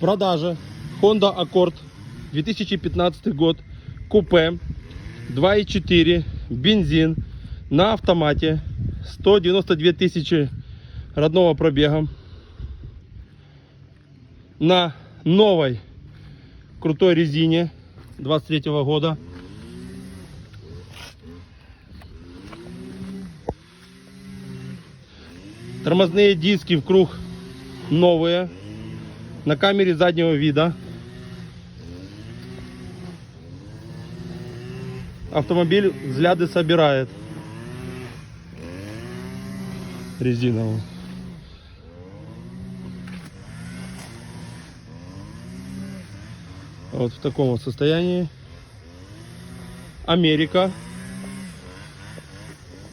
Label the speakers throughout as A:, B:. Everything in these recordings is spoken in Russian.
A: Продаже Honda Accord 2015 год. Купе 2.4 бензин на автомате 192 тысячи родного пробега на новой крутой резине 23 года тормозные диски в круг новые на камере заднего вида автомобиль взгляды собирает резиновый. Вот в таком вот состоянии. Америка.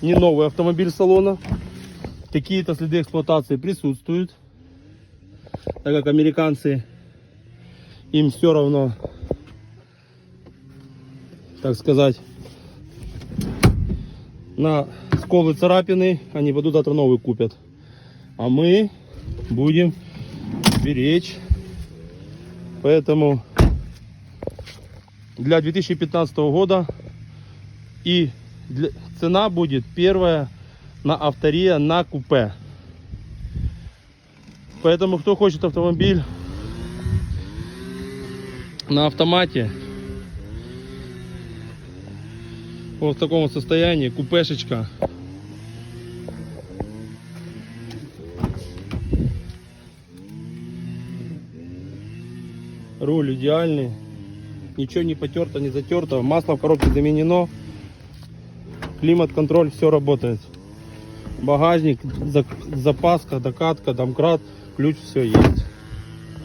A: Не новый автомобиль салона. Какие-то следы эксплуатации присутствуют. Так как американцы им все равно, так сказать, на сколы царапины, они пойдут завтра новый купят. А мы будем беречь. Поэтому для 2015 года и для- цена будет первая на автория на купе. Поэтому кто хочет автомобиль на автомате вот в таком вот состоянии, купешечка. Руль идеальный. Ничего не потерто, не затерто. Масло в коробке заменено. Климат-контроль, все работает. Багажник, запаска, докатка, домкрат, ключ, все есть.